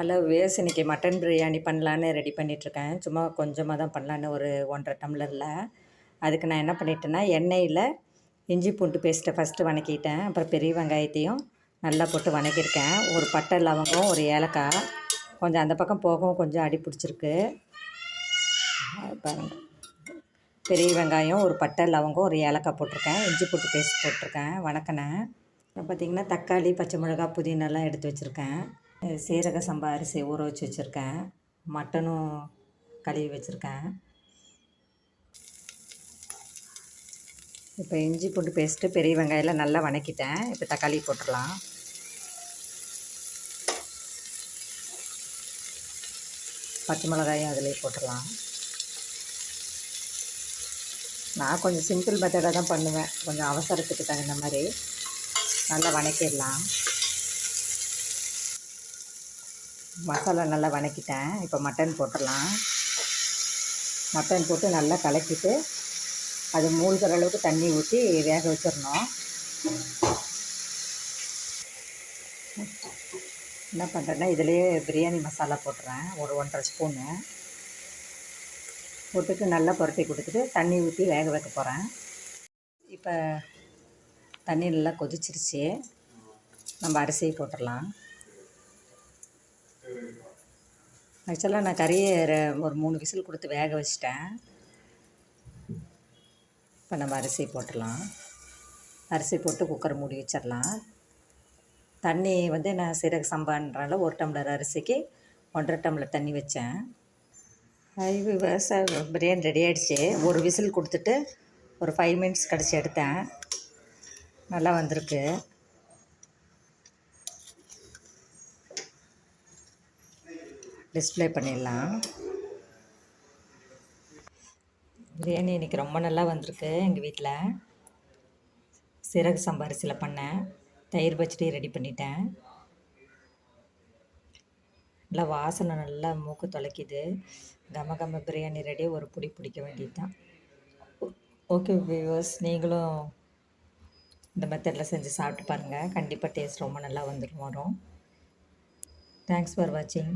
Hello வேஸ் இன்றைக்கி mutton biryani பண்ணலான்னு ரெடி பண்ணிகிட்ருக்கேன் சும்மா கொஞ்சமாக தான் பண்ணலான்னு ஒரு ஒன்றரை டம்ளரில். அதுக்கு நான் என்ன பண்ணிட்டேன்னா எண்ணெயில் இஞ்சி பூண்டு பேஸ்ட்டை ஃபஸ்ட்டு வணக்கிட்டேன். அப்புறம் பெரிய வெங்காயத்தையும் நல்லா போட்டு வணக்கியிருக்கேன். ஒரு பட்டை லவங்கம் ஒரு ஏலக்காய். கொஞ்சம் அந்த பக்கம் போகவும் கொஞ்சம் அடி பிடிச்சிருக்கு. பெரிய வெங்காயம் ஒரு பட்டை லவங்கம் ஒரு ஏலக்காய் போட்டிருக்கேன். இஞ்சி பூண்டு பேஸ்ட் போட்டிருக்கேன். வணக்கினேன் அப்புறம் பார்த்திங்கன்னா தக்காளி பச்சை மிளகாய் புதினெல்லாம் எடுத்து வச்சுருக்கேன். சீரக சம்பா அரிசி ஊற வச்சு வச்சுருக்கேன். மட்டனும் கழுவி வச்சுருக்கேன். இப்போ இஞ்சி பூண்டு பேஸ்ட்டு பெரிய வெங்காயம்லாம் நல்லா வணக்கிட்டேன். இப்போ தக்காளி போட்டுடலாம். பச்சை மிளகாயும் அதிலே போட்டுடலாம். நான் கொஞ்சம் சிம்பிள் மெத்தடாக தான் பண்ணுவேன். கொஞ்சம் அவசரத்துக்கு தகுந்த மாதிரி. நல்லா வணக்கிடலாம். மசாலா நல்லா வணக்கிட்டேன். இப்போ மட்டன் போட்டுடலாம். மட்டன் போட்டு நல்லா கலக்கிட்டு அது மூழ்கிற அளவுக்கு தண்ணி ஊற்றி வேக வச்சிடணும். என்ன பண்ணுறேன்னா இதிலேயே பிரியாணி மசாலா போட்டுறேன். ஒரு ஒன்றரை ஸ்பூனு. போட்டுட்டு நல்லா புரட்டி கொடுத்துட்டு தண்ணி ஊற்றி வேக வைக்க போகிறேன் இப்போ தண்ணி நல்லா கொதிச்சிருச்சு. நம்ம அரிசியை போட்டுடலாம். ஆக்சுவலாக நான் கறியை ஒரு மூணு விசில் கொடுத்து வேக வச்சிட்டேன். இப்போ நம்ம அரிசி போட்டுடலாம். அரிசி போட்டு குக்கர் மூடி வச்சிடலாம். தண்ணி வந்து நான் சீரக சம்பான்றனால ஒரு டம்ளர் அரிசிக்கு ஒன்றரை டம்ளர் தண்ணி வச்சேன். ஐவி பிரியாணி ரெடி ஆகிடுச்சு ஒரு விசில் கொடுத்துட்டு ஒரு ஃபைவ் மினிட்ஸ் கழிச்சு எடுத்தேன். நல்லா வந்திருக்கு. டிஸ்பிளே பண்ணிடலாம். பிரியாணி இன்றைக்கி ரொம்ப நல்லா வந்திருக்கு எங்கள் வீட்டில் சிறகு சம்பா பண்ணேன். தயிர் பச்சடி ரெடி பண்ணிட்டேன். நல்லா வாசனை நல்லா மூக்கு தொலைக்குது. கம கம பிரியாணி ரெடி ஒரு பிடி பிடிக்க வேண்டியது தான் ஓகே வியூவர்ஸ் நீங்களும் இந்த மெத்தடில் செஞ்சு சாப்பிட்டு பாருங்கள் கண்டிப்பாக டேஸ்ட் ரொம்ப நல்லா வந்துடும் வரும். தேங்க்ஸ் ஃபார் வாட்சிங்